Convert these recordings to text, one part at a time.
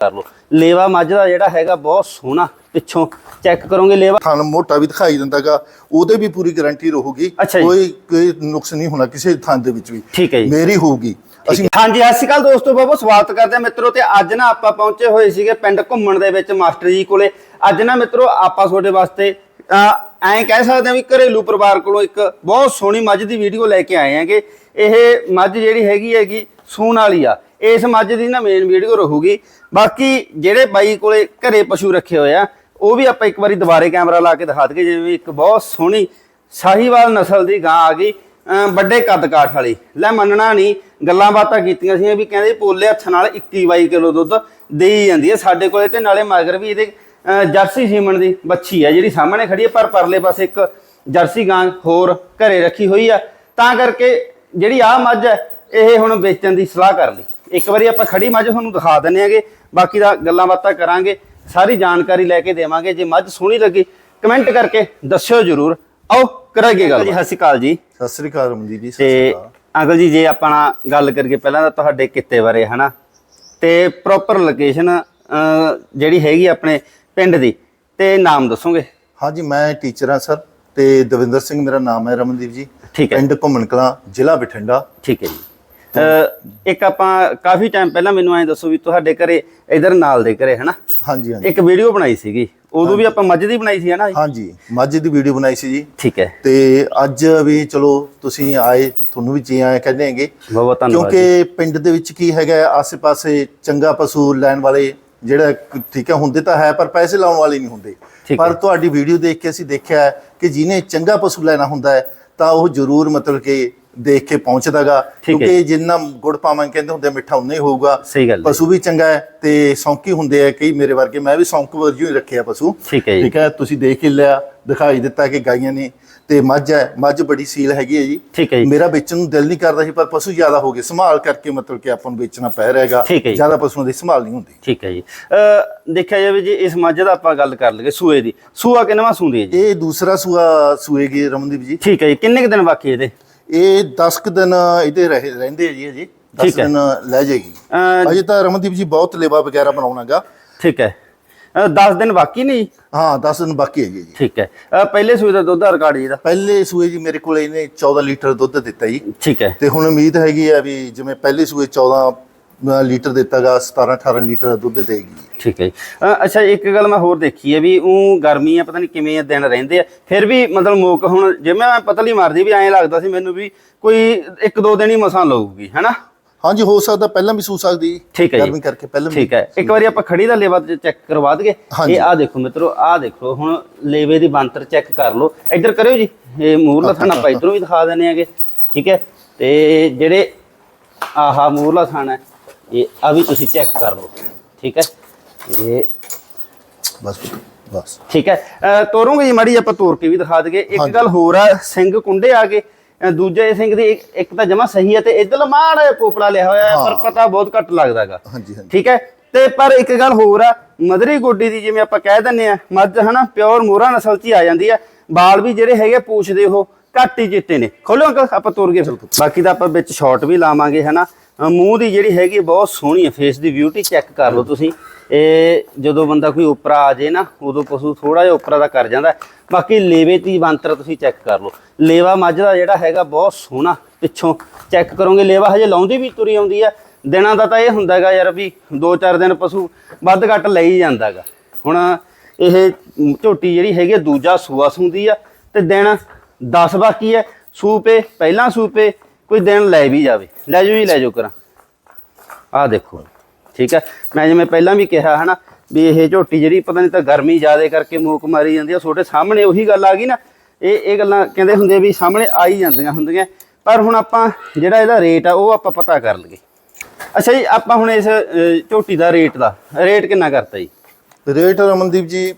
ਕਰ ਲਓ ਲੇਵਾ ਮੱਝ ਦਾ ਜਿਹੜਾ ਹੈਗਾ ਬਹੁਤ ਸੋਹਣਾ ਪਿੱਛੋਂ ਚੈੱਕ ਕਰੋਗੇ ਲੇਵਾ। ਥਣ ਮੋਟਾ ਵੀ ਦਿਖਾਈ ਦਿੰਦਾਗਾ ਉਹਦੇ ਵੀ ਪੂਰੀ ਗਾਰੰਟੀ ਰਹੂਗੀ। ਕੋਈ ਕੋਈ ਨੁਕਸ ਨਹੀਂ ਹੋਣਾ ਕਿਸੇ ਥਣ ਦੇ ਵਿੱਚ ਵੀ। ਠੀਕ ਹੈ ਜੀ। ਮੇਰੀ ਹੋਊਗੀ। ਅਸੀਂ ਹਾਂਜੀ ਸਤਿ ਸ਼੍ਰੀ ਅਕਾਲ ਦੋਸਤੋ ਬਾਬੂ ਸਵਾਗਤ ਕਰਦੇ ਹਾਂ ਮਿੱਤਰੋ ਤੇ ਅੱਜ ਨਾ ਆਪਾਂ ਪਹੁੰਚੇ ਹੋਏ ਸੀਗੇ ਪਿੰਡ ਘੁੰਮਣ ਦੇ ਵਿੱਚ ਮਾਸਟਰ ਜੀ ਕੋਲੇ। ਅੱਜ ਨਾ ਮਿੱਤਰੋ ਆਪਾਂ ਤੁਹਾਡੇ ਵਾਸਤੇ ਐਂ ਕਹਿ ਸਕਦੇ ਹਾਂ ਵੀ ਘਰੇਲੂ ਪਰਿਵਾਰ ਕੋਲੋਂ ਇੱਕ ਬਹੁਤ ਸੋਹਣੀ ਮੱਝ ਦੀ ਵੀਡੀਓ ਲੈ ਕੇ ਆਏ ਆਂਗੇ ਇਹ ਮੱਝ ਜਿਹੜੀ ਹੈਗੀ ਹੈਗੀ ਸੂਣ ਵਾਲੀ ਆ। ਇਸ ਮੱਝ ਦੀ ਨਾ ਮੇਨ ਵੀਡੀਓ ਰਹੂਗੀ। ਬਾਕੀ ਜਿਹੜੇ ਬਾਈ ਕੋਲੇ ਘਰੇ ਪਸ਼ੂ ਰੱਖੇ ਹੋਏ ਆ, ਉਹ ਵੀ ਆਪਾਂ ਇੱਕ ਵਾਰੀ ਦੁਬਾਰੇ ਕੈਮਰਾ ਲਾ ਕੇ ਦਿਖਾ ਦਈਏ, ਜਿਵੇਂ ਇੱਕ ਬਹੁਤ ਸੋਹਣੀ ਸਾਹੀਵਾਲ ਨਸਲ ਦੀ ਗਾਂ ਆ ਗਈ ਵੱਡੇ ਕੱਦ ਕਾਠ ਵਾਲੀ। ਲੈ ਮੰਨਣਾ ਨਹੀਂ, ਗੱਲਾਂ ਬਾਤਾਂ ਕੀਤੀਆਂ ਸੀ ਵੀ ਕਹਿੰਦੇ ਪੋਲੇ ਹੱਥ ਨਾਲ 21 22 ਕਿਲੋ ਦੁੱਧ ਦੇਈ ਜਾਂਦੀ ਹੈ ਸਾਡੇ ਕੋਲੇ ਤੇ, ਨਾਲੇ ਮਗਰ ਵੀ ਇਹਦੇ ਜਰਸੀ ਸੀਮਣ ਦੀ ਬੱਚੀ ਹੈ ਜਿਹੜੀ ਸਾਹਮਣੇ ਖੜੀ ਹੈ, ਪਰ ਪਰਲੇ ਪਾਸੇ ਇੱਕ ਜਰਸੀ ਗਾਂ ਹੋਰ ਘਰੇ ਰੱਖੀ ਹੋਈ ਆ। ਤਾਂ ਕਰਕੇ ਜਿਹੜੀ ਆ ਮੱਝ ਹੈ, ਇਹ ਹੁਣ ਵੇਚਣ ਦੀ ਸਲਾਹ ਕਰ ਲਈ। ਇੱਕ ਵਾਰੀ ਆਪਾਂ ਖੜੀ ਮੱਝ ਤੁਹਾਨੂੰ ਦਿਖਾ ਦਿੰਨੇ ਆਗੇ ਬਾਕੀ ਦਾ ਗੱਲਾਂ ਬਾਤਾਂ ਕਰਾਂਗੇ ਸਾਰੀ ਜਾਣਕਾਰੀ ਲੈ ਕੇ ਦੇਵਾਂਗੇ ਜੇ ਮੱਝ ਸੋਹਣੀ ਲੱਗੀ ਕਮੈਂਟ ਕਰਕੇ ਦੱਸਿਓ ਜਰੂਰ। ਆਓ ਕਰਾਂਗੇ ਗੱਲ। ਜੀ ਸਤਿ ਸ਼੍ਰੀ ਅਕਾਲ ਜੀ। ਸਤਿ ਸ੍ਰੀ ਅਕਾਲ ਰਮਨਦੀਪ ਜੀ ਸਤਿ ਸ੍ਰੀ ਤੇ ਅਕਾਲ। ਅੰਕਲ ਜੀ ਜੇ ਆਪਾਂ ਗੱਲ ਕਰੀਏ ਪਹਿਲਾਂ ਤਾਂ ਤੁਹਾਡੇ ਕਿੱਤੇ ਬਾਰੇ ਹਨਾ? ਤੇ ਪ੍ਰੋਪਰ ਲੋਕੇਸ਼ਨ ਜਿਹੜੀ ਹੈਗੀ ਆਪਣੇ ਪਿੰਡ ਦੀ ਤੇ ਨਾਮ ਦੱਸੋਗੇ? ਹਾਂਜੀ ਮੈਂ ਟੀਚਰ ਹਾਂ ਸਰ ਤੇ ਦਵਿੰਦਰ ਸਿੰਘ ਮੇਰਾ ਨਾਮ ਹੈ ਰਮਨਦੀਪ ਜੀ। ਠੀਕ ਹੈ। ਪਿੰਡ ਘੁੰਮਣ ਕਲਾਂ ਜ਼ਿਲ੍ਹਾ ਬਠਿੰਡਾ। ਠੀਕ ਹੈ ਜੀ। ਇੱਕ ਆਪਾਂ ਕਾਫੀ ਟਾਈਮ ਪਹਿਲਾਂ ਮੈਨੂੰ ਐਂ ਦੱਸੋ ਵੀ ਤੁਹਾਡੇ ਘਰੇ ਇਧਰ ਨਾਲ ਦੇ ਘਰੇ ਹਨਾ? ਹਾਂਜੀ ਹਾਂਜੀ। ਇੱਕ ਵੀਡੀਓ ਬਣਾਈ ਸੀਗੀ। ਉਦੋਂ ਵੀ ਆਪਾਂ ਮੱਝ ਦੀ ਬਣਾਈ ਸੀ ਹਨਾ? ਹਾਂਜੀ ਮੱਝ ਦੀ ਵੀਡੀਓ ਬਣਾਈ ਸੀ ਜੀ। ਠੀਕ ਹੈ। ਤੇ ਅੱਜ ਵੀ ਚਲੋ ਤੁਸੀਂ ਆਏ ਤੁਹਾਨੂੰ ਵੀ ਜੀ ਆਏ ਕਹਿੰਦੇ ਹੈਗੇ। ਬਹੁਤ ਬਹੁਤ ਧੰਨਵਾਦ। ਕਿਉਂਕਿ ਪਿੰਡ ਦੇ ਵਿੱਚ ਕੀ ਹੈਗਾ ਹੈ, ਆਸੇ-ਪਾਸੇ ਚੰਗਾ ਪਸ਼ੂ ਲੈਣ ਵਾਲੇ ਜਿਹੜਾ ਠੀਕ ਹੈ ਹੁੰਦੇ ਤਾਂ ਹੈ ਪਰ ਪੈਸੇ ਲਾਉਣ ਵਾਲੇ ਨਹੀਂ ਹੁੰਦੇ। ਪਰ। ਤੁਹਾਡੀ ਵੀਡੀਓ ਦੇਖ ਕੇ ਅਸੀਂ ਦੇਖਿਆ ਕਿ ਜਿਹਨੇ ਚੰਗਾ ਪਸ਼ੂ ਲੈਣਾ ਹੁੰਦਾ ਹੈ ਤਾਂ ਉਹ ਜ਼ਰੂਰ ਮਤਲਬ ਕਿ ਦੇਖ ਕੇ ਪਹੁੰਚਦਾਗਾ। ਕਿਉਂਕਿ ਜਿੰਨਾ ਗੁੜ ਪਾਵਾਂਗੇ ਕਹਿੰਦੇ ਹੁੰਦੇ ਮਿੱਠਾ ਉਨਾ ਹੀ ਹੋਊਗਾ। ਪਸ਼ੂ ਵੀ ਚੰਗਾ ਹੈ ਤੇ ਸੌਂਕੀ ਹੁੰਦੇ ਆ ਕਈ ਮੇਰੇ ਵਰਗੇ ਮੈਂ ਵੀ ਸੌਂਕ ਵਰਜੂ ਹੀ ਰੱਖਿਆ ਪਸ਼ੂ। ਠੀਕ ਹੈ ਤੁਸੀਂ ਦੇਖ ਹੀ ਲਿਆ ਦਿਖਾਈ ਦਿੱਤਾ ਕਿ ਗਾਈਆਂ ਨੇ ਤੇ ਮੱਝ ਹੈ ਮੱਝ ਬੜੀ ਸੀਲ ਹੈਗੀ ਹੈ ਜੀ। ਠੀਕ ਹੈ ਮੇਰਾ ਵੇਚਣ ਨੂੰ ਦਿਲ ਨਹੀਂ ਕਰਦਾ ਸੀ ਪਰ ਪਸ਼ੂ ਜ਼ਿਆਦਾ ਹੋ ਗਏ ਸੰਭਾਲ ਕਰਕੇ ਮਤਲਬ ਕਿ ਆਪਾਂ ਨੂੰ ਵੇਚਣਾ ਪੈ ਰਿਹਾਗਾ। ਜ਼ਿਆਦਾ ਪਸ਼ੂਆਂ ਦੀ ਸੰਭਾਲ ਨਹੀਂ ਹੁੰਦੀ। ਠੀਕ ਹੈ ਜੀ। ਦੇਖਿਆ ਜਾਵੇ ਜੀ ਇਸ ਮੱਝ ਦਾ ਆਪਾਂ ਗੱਲ ਕਰ ਲਈਏ ਸੂਏ ਦੀ। ਸੂਆ ਕਿੰਨਵਾਂ ਸੂੰਦੀ ਹੈ ਜੀ? ਇਹ ਦੂਸਰਾ ਸੂਆ ਸੂਏਗੀ ਰਮਨਦੀਪ ਜੀ। ਠੀਕ ਹੈ ਜੀ ਕਿੰਨੇ ਕੁ ਦਿਨ ਬਾਕੀ ਇਹਦੇ? ਇਹ 10 ਕੁ ਦਿਨ ਇਹਦੇ ਰਹੇ ਰਹਿੰਦੇ ਆ ਜੀ ਅਜੇ 10 ਠੀਕ ਹੈ। ਦਿਨ ਲੈ ਜਾਏਗੀ। ਅਹ, ਅਜੇ ਤਾਂ ਰਮਨਦੀਪ ਜੀ ਬਹੁਤ ਲੇਵਾ ਵਗੈਰਾ ਬਣਾਉਣਾਗਾ। ਠੀਕ ਹੈ। 10 ਦਿਨ ਬਾਕੀ ਨਹੀਂ? ਹਾਂ 10 ਦਿਨ ਬਾਕੀ ਹੈਗੇ ਜੀ। ਠੀਕ ਹੈ। ਅਹ, ਪਹਿਲੇ ਸੂਏ ਦਾ ਦੁੱਧ ਦਾ ਰਿਕਾਰਡ ਜੀ ਦਾ? ਪਹਿਲੇ ਸੂਏ ਜੀ ਮੇਰੇ ਕੋਲ ਇਹਨੇ 14 ਲੀਟਰ ਦੁੱਧ ਦਿੱਤਾ ਜੀ। ਠੀਕ ਹੈ। ਤੇ ਹੁਣ ਉਮੀਦ ਹੈਗੀ ਆ ਵੀ ਜਿਵੇਂ ਪਹਿਲੇ ਸੂਏ 14 ਲੀਟਰ ਦਿੱਤਾਗਾ 17 18 ਲੀਟਰ ਦੁੱਧ ਦੇਗੀ। ਠੀਕ ਹੈ ਜੀ। ਅੱਛਾ ਇੱਕ ਗੱਲ ਮੈਂ ਹੋਰ ਦੇਖੀ ਹੈ ਵੀ ਉਹ ਗਰਮੀ ਆ ਪਤਾ ਨਹੀਂ ਕਿਵੇਂ ਆ ਦਿਨ ਰਹਿੰਦੇ ਆ। ਫਿਰ ਵੀ ਮਤਲਬ ਮੋਕ ਹੁਣ ਜਿਵੇਂ ਮੈਂ ਪਤਲੀ ਮਾਰਦੀ ਵੀ ਐਂ ਲੱਗਦਾ ਸੀ ਮੈਨੂੰ ਵੀ ਕੋਈ ਇੱਕ ਦੋ ਦਿਨ ਹੀ ਮਸਾਂ ਲਊਗੀ ਹੈਨਾ? ਹਾਂਜੀ ਹੋ ਸਕਦਾ ਪਹਿਲਾਂ ਵੀ ਸੂ ਸਕਦੀ। ਠੀਕ ਹੈ ਜੀ। ਗਰਮੀ ਕਰਕੇ ਪਹਿਲਾਂ ਵੀ ਠੀਕ ਹੈ। ਇੱਕ ਵਾਰੀ ਆਪਾਂ ਖੜੀ ਦਾ ਲੇਵਾ ਚੈੱਕ ਕਰਵਾ ਦਈਏ। ਹਾਂਜੀ। ਇਹ ਆ ਦੇਖੋ ਮਿੱਤਰੋ ਆ ਦੇਖੋ ਹੁਣ ਲੇਵੇ ਦੀ ਬੰਤਰ ਚੈੱਕ ਕਰ ਲਓ। ਇੱਧਰ ਕਰਿਓ ਜੀ। ਇਹ ਮੂਰਲਾ ਥਾਣਾ ਆਪਾਂ ਇੱਧਰੋਂ ਵੀ ਦਿਖਾ ਦਿੰਦੇ ਆਗੇ ਠੀਕ ਹੈ। ਤੇ ਜਿਹੜੇ ਆਹਾ ਮੂਰਲਾ ਥਾਣਾ ਹੈ, ਇਹ ਆ ਵੀ ਤੁਸੀਂ ਚੈੱਕ ਕਰ ਲਓ। ਠੀਕ ਹੈ? ਇਹ ਬਸ ਬਸ। ਠੀਕ ਹੈ। ਤੋਰੋਂਗੇ ਜੀ ਮਾੜੀ ਆਪਾਂ ਤੋਰ ਕੇ ਵੀ ਦਿਖਾ ਦਈਏ। ਇੱਕ। ਗੱਲ ਹੋਰ ਆ ਸਿੰਘ ਕੁੰਡੇ ਆ ਗਏ। ਅਹ ਦੂਜੇ ਸਿੰਘ ਦੀ ਇੱਕ- ਤਾਂ ਜਮਾ ਸਹੀ ਹੈ ਤੇ ਇਧਰਲਾ ਮਾੜਾ ਪੋਪਲਾ ਲਿਆ ਹੋਇਆ ਹੈ ਪਰ। ਪਤਾ ਬਹੁਤ ਘੱਟ ਲੱਗਦਾਗਾ ਹਾਂਜੀ ਹਾਂਜੀ। ਠੀਕ ਹੈ? ਤੇ ਪਰ ਇੱਕ ਗੱਲ ਹੋਰ ਆ ਮਦਰੀ ਗੋਡੀ ਦੀ ਜਿਵੇਂ ਆਪਾਂ ਕਹਿ ਦਿੰਨੇ ਆ ਮੱਝ ਹਨਾ ਪਿਓਰ ਮੋਹਰਾ ਨਸਲ ਚ ਹੀ ਆ ਜਾਂਦੀ ਆ। ਬਾਲ ਵੀ ਜਿਹੜੇ ਹੈਗੇ ਪੂਛਦੇ ਉਹ ਘੱਟ ਹੀ ਚਿੱਟੇ ਨੇ। ਖੋਲੋ ਅੰਕਲ ਆਪਾਂ ਤੁਰ ਗਏ ਬਾਕੀ ਤਾਂ ਆਪਾਂ ਵਿੱਚ ਸ਼ਾਰਟ ਵੀ ਲਾਵਾਂਗੇ ਹਨਾ। ਮੂੰਹ ਦੀ ਜਿਹੜੀ ਹੈਗੀ ਬਹੁਤ ਸੋਹਣੀ ਹੈ ਫੇਸ ਦੀ ਬਿਊਟੀ ਚੈੱਕ ਕਰ ਲਓ ਤੁਸੀਂ। ਇਹ ਜਦੋਂ ਬੰਦਾ ਕੋਈ ਉਪਰਾ ਆ ਜੇ ਨਾ, ਉਦੋਂ ਪਸ਼ੂ ਥੋੜਾ ਜਿਹਾ ਉਪਰਾ ਦਾ ਕਰ ਜਾਂਦਾ। ਬਾਕੀ ਲੇਵੇ ਦੀ ਬੰਤਰ ਤੁਸੀਂ ਚੈੱਕ ਕਰ ਲਓ। ਲੇਵਾ ਮੱਝ ਦਾ ਜਿਹੜਾ ਹੈਗਾ, ਬਹੁਤ ਸੋਹਣਾ, ਪਿੱਛੋਂ ਚੈੱਕ ਕਰੋਗੇ, ਲੇਵਾ ਹਜੇ ਲਾਉਂਦੀ ਵੀ ਤੁਰੀ ਆਉਂਦੀ ਆ। ਦਿਨਾਂ ਦਾ ਤਾਂ ਇਹ ਹੁੰਦਾਗਾ ਯਾਰ ਵੀ 2-4 ਦਿਨ ਪਸ਼ੂ ਵੱਧ ਘੱਟ ਲਈ ਜਾਂਦਾਗਾ ਹੁਣ ਇਹ ਝੋਟੀ ਜਿਹੜੀ ਹੈਗੀ ਦੂਜਾ ਸੂਆ ਸੁੰਦੀ ਆ, ਤੇ ਦਿਨ 10 ਬਾਕੀ ਹੈ ਸੂਪੇ, ਪਹਿਲਾਂ ਸੂਪੇ ਕੋਈ ਦਿਨ ਲੈ ਵੀ ਜਾਵੇ। ਲੈ ਜਾਓ ਜੀ, ਲੈ ਜਾਓ ਕਰਾਂ। ਆਹ ਦੇਖੋ, ਠੀਕ ਹੈ। ਮੈਂ ਜਿਵੇਂ ਪਹਿਲਾਂ ਵੀ ਕਿਹਾ ਹਨਾ ਵੀ ਇਹ ਝੋਟੀ ਜਿਹੜੀ ਪਤਾ ਨਹੀਂ ਤਾਂ ਗਰਮੀ ਜ਼ਿਆਦਾ ਕਰਕੇ ਮੂਕ ਮਾਰੀ ਜਾਂਦੀ ਆ, ਤੁਹਾਡੇ ਸਾਹਮਣੇ ਉਹੀ ਗੱਲ ਆ ਗਈ ਨਾ। ਇਹ ਇਹ ਗੱਲਾਂ ਕਹਿੰਦੇ ਹੁੰਦੇ ਵੀ ਸਾਹਮਣੇ ਆ ਹੀ ਜਾਂਦੀਆਂ ਹੁੰਦੀਆਂ। ਪਰ ਹੁਣ ਆਪਾਂ ਜਿਹੜਾ ਇਹਦਾ ਰੇਟ ਆ, ਉਹ ਆਪਾਂ ਪਤਾ ਕਰ ਲਈਏ। ਅੱਛਾ ਜੀ, ਆਪਾਂ ਹੁਣ ਇਸ ਝੋਟੀ ਦਾ ਰੇਟ ਦਾ। ਰੇਟ ਕਿੰਨਾ ਕਰਤਾ ਜੀ? ਰੇਟ ਰਮਨਦੀਪ ਜੀ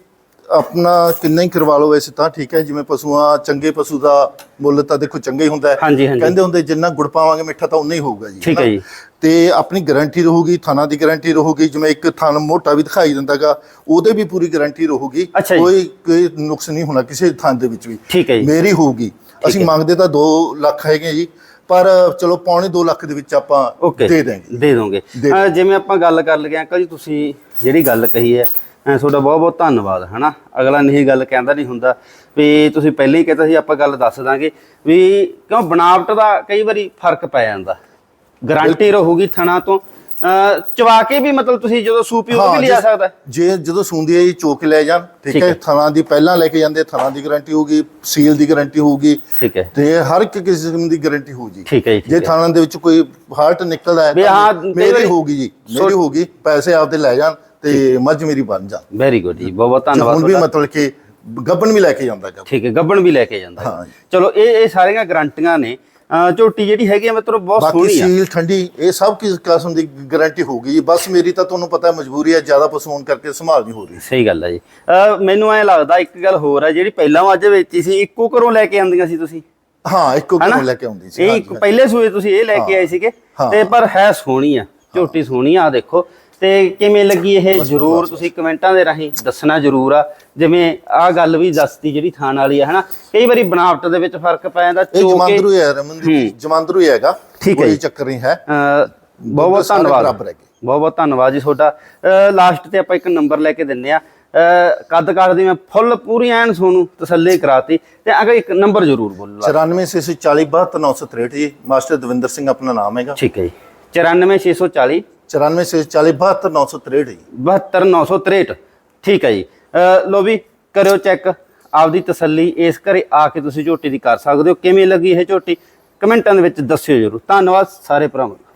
ਆਪਣਾ ਕਿੰਨਾ ਹੀ ਕਰਵਾ ਲਓ ਵੈਸੇ ਤਾਂ ਠੀਕ ਹੈ ਜਿਵੇਂ ਪਸ਼ੂਆਂ ਚੰਗੇ ਪਸ਼ੂ ਦਾ ਮੁੱਲ ਤਾਂ ਦੇਖੋ ਚੰਗਾ ਹੀ ਹੁੰਦਾ ਹੈ। ਹਾਂਜੀ ਹਾਂਜੀ। ਕਹਿੰਦੇ ਹੁੰਦੇ ਜਿੰਨਾ ਗੁੜ ਪਾਵਾਂਗੇ ਮਿੱਠਾ ਤਾਂ ਉਨਾ ਹੀ ਹੋਊਗਾ ਜੀ ਠੀਕ ਹੈ? ਜੀ। ਤੇ ਆਪਣੀ ਗਾਰੰਟੀ ਰਹੂਗੀ ਥਾਣਾ ਦੀ ਗਾਰੰਟੀ ਰਹੂਗੀ ਜਿਵੇਂ ਇੱਕ ਥਣ ਮੋਟਾ ਵੀ ਦਿਖਾਈ ਦਿੰਦਾਗਾ ਉਹਦੇ ਵੀ ਪੂਰੀ ਗਾਰੰਟੀ ਰਹੂਗੀ। ਅੱਛਾ ਜੀ। ਕੋਈ ਕੋਈ ਨੁਕਸ ਨਹੀਂ ਹੋਣਾ ਕਿਸੇ ਥਾਂ ਦੇ ਵਿੱਚ ਵੀ। ਠੀਕ ਹੈ ਜੀ। ਮੇਰੀ ਹੋਊਗੀ। ਅਸੀਂ ਮੰਗਦੇ ਤਾਂ 2 ਲੱਖ ਹੈਗੇ ਜੀ ਪਰ ਚਲੋ ਪੌਣੇ 2 ਲੱਖ ਦੇ ਵਿੱਚ ਆਪਾਂ ਓਕੇ। ਦੇ ਦੇਂਗੇ ਦੇ ਦੋਗੇ। ਦੇ ਜਿਵੇਂ ਆਪਾਂ ਗੱਲ ਕਰ ਲਗੇ ਅੰਕਲ ਜੀ ਤੁਸੀਂ ਜਿਹੜੀ ਗੱਲ ਕਹੀ ਹੈ ਤੁਹਾਡਾ ਬਹੁਤ ਬਹੁਤ ਧੰਨਵਾਦ ਹਨਾ? ਅਗਲਾ ਨਹੀਂ ਗੱਲ ਕਹਿੰਦਾ ਨਹੀਂ ਹੁੰਦਾ ਵੀ ਤੁਸੀਂ ਪਹਿਲਾਂ ਹੀ ਕਹਿੰਦਾ ਸੀ ਆਪਾਂ ਗੱਲ ਦੱਸ ਦਾਂਗੇ ਵੀ ਕਿਉਂ ਬਣਾਵਟ ਦਾ ਕਈ ਵਾਰੀ ਫ਼ਰਕ ਪੈ ਜਾਂਦਾ। ਗਾਰੰਟੀ ਰਹੂਗੀ ਥਣਾ ਤੋਂ। ਚਵਾ ਕੇ ਵੀ ਮਤਲਬ ਤੁਸੀਂ ਜਦੋਂ ਸੂਪੀ ਉਹ ਵੀ ਲਿਆ ਸਕਦਾ। ਜੇ ਜਦੋਂ ਸੁੰਦੀ ਹੈ ਜੀ ਚੋਕ ਲੈ ਜਾਣ ਠੀਕ ਹੈ। ਥਣਾ ਦੀ ਪਹਿਲਾਂ ਲੈ ਕੇ ਜਾਂਦੇ ਥਣਾ ਦੀ ਗਾਰੰਟੀ ਹੋਊਗੀ ਸੀਲ ਦੀ ਗਾਰੰਟੀ ਹੋਊਗੀ ਠੀਕ ਹੈ। ਤੇ ਹਰ ਇੱਕ ਕਿਸਮ ਦੀ ਗਾਰੰਟੀ ਹੋਊ ਜੀ। ਠੀਕ ਹੈ ਜੀ। ਥਾਣਾ ਦੇ ਵਿੱਚ ਕੋਈ ਹਾਰਟ ਨਿਕਲਦਾ ਹੈ ਮੇਰੀ ਹੋਊਗੀ ਜੀ ਮੇਰੀ ਹੋਊਗੀ ਪੈਸੇ ਆਪਦੇ ਲੈ ਜਾਣ। ਤੇ ਮੱਝ ਮੇਰੀ ਬਣ ਜਾ। ਵੈਰੀ ਗੁੱਡ ਜੀ ਬਹੁਤ ਧੰਨਵਾਦ ਹੁਣ ਵੀ। ਮਤਲਬ ਕਿ ਗੱਬਨ ਵੀ ਲੈ ਕੇ ਜਾਂਦਾ ਗੱਬਨ ਠੀਕ ਹੈ ਗੱਬਣ ਵੀ ਲੈ ਕੇ ਜਾਂਦਾ। ਚਲੋ ਇਹ ਇਹ ਸਾਰੀਆਂ ਗਾਰੰਟੀਆਂ ਨੇ। ਝੋਟੀ ਜਿਹੜੀ ਹੈਗੀ ਆ ਮਿੱਤਰੋ ਬਹੁਤ ਬਾਕੀ ਸੋਹਣੀ ਆ। ਸੀਲ ਠੰਡੀ ਇਹ ਸਭ ਕਿਸ ਕਿਸਮ ਦੀ ਗਾਰੰਟੀ ਹੋਊਗੀ। ਜੀ ਬਸ ਮੇਰੀ ਤਾਂ ਤੁਹਾਨੂੰ ਪਤਾ ਹੈ ਮਜਬੂਰੀ ਹੈ ਜ਼ਿਆਦਾ ਪਸ਼ੂ ਹੋਣ ਕਰਕੇ ਸੰਭਾਲ ਨਹੀਂ ਹੋ ਰਹੀ। ਸਹੀ ਗੱਲ ਹੈ ਜੀ। ਮੈਨੂੰ ਐ ਲੱਗਦਾ ਇੱਕ ਗੱਲ ਹੋਰ ਹੈ ਜਿਹੜੀ ਪਹਿਲਾਂ ਮੱਝ ਵੇਚੀ ਸੀ ਇੱਕੋ ਘਰੋਂ ਲੈ ਕੇ ਆਂਦੀਆਂ ਸੀ ਤੁਸੀਂ? ਹਾਂ ਇੱਕੋ? ਕਿਲੋ ਲੈ ਕੇ ਆਉਂਦੀ ਸੀ। ਇਹ ਪਹਿਲੇ ਸੂਏ ਤੁਸੀਂ ਇਹ ਲੈ ਕੇ ਆਏ ਸੀਗੇ। ਤੇ ਪਰ ਹੈ ਸੋਹਣੀ ਆ ਝੋਟੀ ਸੋਹਣੀ ਆ ਦੇਖੋ। ਤੇ ਕਿਵੇਂ ਲੱਗੀ ਇਹ? ਜਰੂਰ ਤੁਸੀਂ ਕਮੈਂਟਾਂ ਦੇ ਰਾਹੀਂ ਦੱਸਣਾ ਜਰੂਰ ਆ। ਜਿਵੇਂ ਆ ਗੱਲ ਵੀ ਦੱਸਤੀ ਜਿਹੜੀ ਥਾਣ ਵਾਲੀ ਆ ਹਨਾ? ਕਈ ਵਾਰੀ ਬਣਾਵਟ ਦੇ ਵਿੱਚ ਫ਼ਰਕ ਪੈ ਜਾਂਦਾ ਇਹ ਚੋ ਕੇ ਜਮਾਂਦਰੂ ਹੈ ਰਮਨਦੀਪ ਜਮਾਂਦਰੂ ਹੀ ਹੈਗਾ। ਕੋਈ। ਚੱਕਰ ਨਹੀਂ ਹੈ। ਬਹੁਤ ਬਹੁਤ ਧੰਨਵਾਦ। ਬਹੁਤ ਬਹੁਤ ਧੰਨਵਾਦ ਜੀ ਤੁਹਾਡਾ। ਲਾਸਟ ਤੇ ਆਪਾਂ ਇੱਕ ਨੰਬਰ ਲੈ ਕੇ ਦਿੰਨੇ ਆ। ਕੱਦ ਕੱਦ ਦੀ ਮੈਂ ਫੁੱਲ ਪੂਰੀ ਐਨ ਤੁਹਾਨੂੰ ਤਸੱਲੀ ਕਰਾਤੀ। ਤੇ ਅਗਰ ਇੱਕ ਨੰਬਰ ਜ਼ਰੂਰ ਬੋਲੋ 94 ਜੀ। ਮਾਸਟਰ ਦਵਿੰਦਰ ਸਿੰਘ ਆਪਣਾ ਨਾਮ ਹੈਗਾ। ਠੀਕ ਹੈ ਜੀ। 94640 94 ਜੀ। 72963 ਠੀਕ ਹੈ ਜੀ। ਅਹ ਲੋ ਵੀ, ਕਰਿਓ ਚੈੱਕ। ਆਪਦੀ ਤਸੱਲੀ ਇਸ ਘਰੇ ਆ ਕੇ ਤੁਸੀਂ ਝੋਟੀ ਦੀ ਕਰ ਸਕਦੇ ਹੋ। ਕਿਵੇਂ ਲੱਗੀ ਇਹ ਝੋਟੀ? ਕਮੈਂਟਾਂ ਦੇ ਵਿੱਚ ਦੱਸਿਓ ਜਰੂਰ। ਧੰਨਵਾਦ ਸਾਰੇ ਭਰਾਵਾਂ ਦਾ।